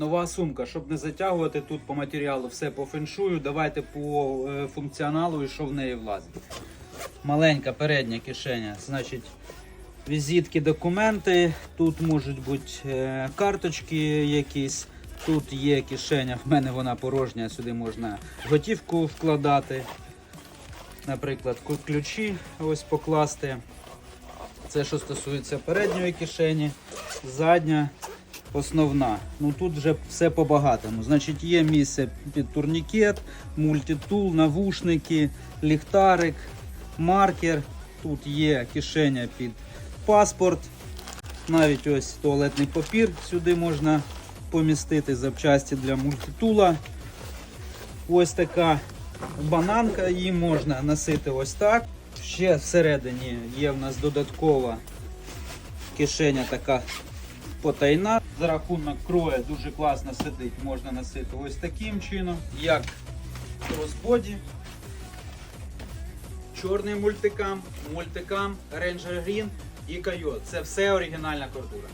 Нова сумка, щоб не затягувати тут по матеріалу все по феншую. Давайте по е, функціоналу і що в неї влазить. Маленька передня кишеня, значить, візитки, документи. Тут можуть бути е, карточки якісь. Тут є кишеня, в мене вона порожня, сюди можна готівку вкладати. Наприклад, ключі ось покласти. Це що стосується передньої кишені, задня, основна. Ну тут вже все по-багатому. Значить, є місце під турнікет, мультитул, навушники, ліхтарик, маркер. Тут є кишеня під паспорт. Навіть ось туалетний папір сюди можна помістити запчасті для мультитула. Ось така бананка, її можна носити ось так. Ще всередині є в нас додаткова кишеня така потайна. За рахунок кроя дуже класно сидить, можна носити ось таким чином, як кросбоді. Чорний мультикам, мультикам, Ranger Green і Койот. Це все оригінальна культура.